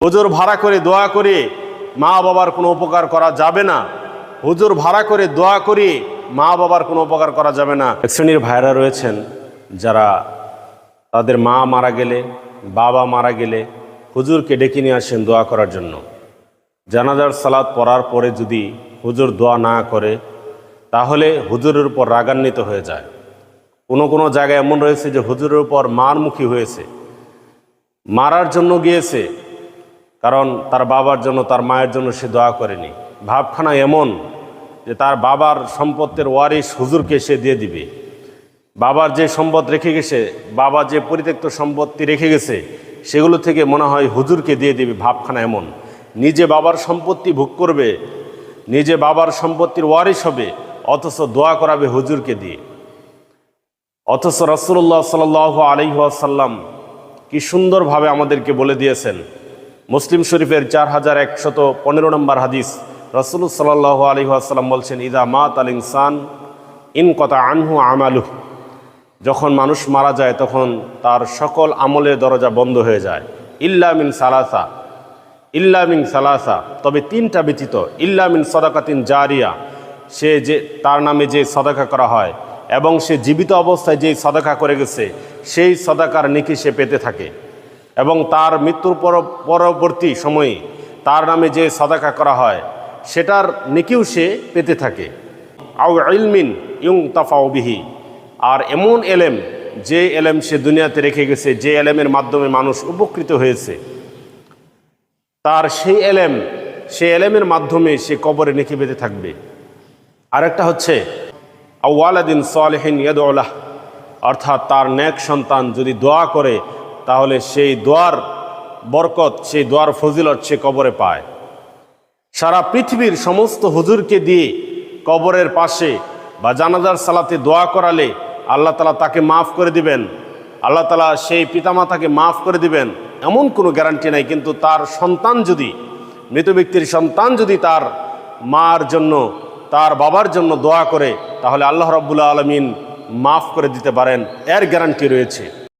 হুজুর ভাড়া করে দোয়া করে, মা বাবার কোনো উপকার করা যাবে না। হুজুর ভাড়া করে দোয়া করে, মা বাবার কোনো উপকার করা যাবে না। এক শ্রেণির ভাইরা রয়েছেন যারা তাদের মা মারা গেলে, বাবা মারা গেলে হুজুরকে ডেকে নিয়ে আসেন দোয়া করার জন্য। জানাজার সালাদ পড়ার পরে যদি হুজুর দোয়া না করে, তাহলে হুজুরের উপর রাগান্বিত হয়ে যায়। কোনো কোনো জায়গায় এমন রয়েছে যে হুজুরের উপর মারমুখী হয়েছে। মারার জন্য গিয়েছে কারণ তার বাবার জন্য, তার মায়ের জন্য সে দোয়া করেনি। ভাবখানা এমন যে তার বাবার সম্পত্তির ওয়ারিশ হুজুরকে সে দিয়ে দিবে। বাবার যে সম্পদ রেখে গেছে, বাবা যে পরিত্যক্ত সম্পত্তি রেখে গেছে, সেগুলো থেকে মনে হয় হুজুরকে দিয়ে দিবে, ভাবখানা এমন। নিজে বাবার সম্পত্তি ভোগ করবে, নিজে বাবার সম্পত্তির ওয়ারিশ হবে, অথচ দোয়া করাবে হুজুরকে দিয়ে। অথচ রসুল্লাহ সাল আলহাসাল্লাম কি সুন্দরভাবে আমাদেরকে বলে দিয়েছেন মুসলিম শরীফের চার হাজার একশত পনেরো নম্বর হাদিস। রসুল সাল্লাহ আলহাসাল্লাম বলছেন, ইদা মাত আল ইনসান, ইন কথা আনহু আমালুহ। যখন মানুষ মারা যায়, তখন তার সকল আমলের দরজা বন্ধ হয়ে যায়। ইল্লা মিন সালাসা। ইল্লা মিন সালাসা। তবে তিনটা ব্যতীত, ইল্লা মিন সদাকাতিন জারিয়া। সে যে, তার নামে যে সদাকা করা হয় এবং সে জীবিত অবস্থায় যেই সদাকা করে গেছে, সেই সদাকার নিকি সে পেতে থাকে। এবং তার মৃত্যুর পর, পরবর্তী সময়ে তার নামে যে সদাকা করা হয়, সেটার নিকিও সে পেতে থাকে। আউ ইলমিন ইউং তাফাউবিহি আর এমন এলেম, যে এলেম সে দুনিয়াতে রেখে গেছে, যে এলেমের মাধ্যমে মানুষ উপকৃত হয়েছে। তার সেই এলেম, সে এলেমের মাধ্যমে সে কবরে নেকি পেতে থাকবে। আরেকটা হচ্ছে আউ্লাদিন সালেহিন ইয়াদুল্লাহ অর্থাৎ তার ন্যাক সন্তান যদি দোয়া করে তাহলে সেই দোয়ার বরকত, সেই দোয়ার ফজিলত সে কবরে পায়। সারা পৃথিবীর সমস্ত হুজুরকে দিয়ে কবরের পাশে বা জানাজার সালাতে দোয়া করালে আল্লাহ তালা তাকে মাফ করে দিবেন। আল্লাহ তালা সেই পিতামাতাকে মাফ করে দিবেন। এমন কোনো গ্যারান্টি নাই, কিন্তু তার সন্তান যদি, মৃত ব্যক্তির সন্তান যদি তার মার জন্য, তার বাবার জন্য দোয়া করে, তাহলে আল্লাহ রব্বুল্লা আলমিন মাফ করে দিতে পারেন। এর গ্যারান্টি রয়েছে।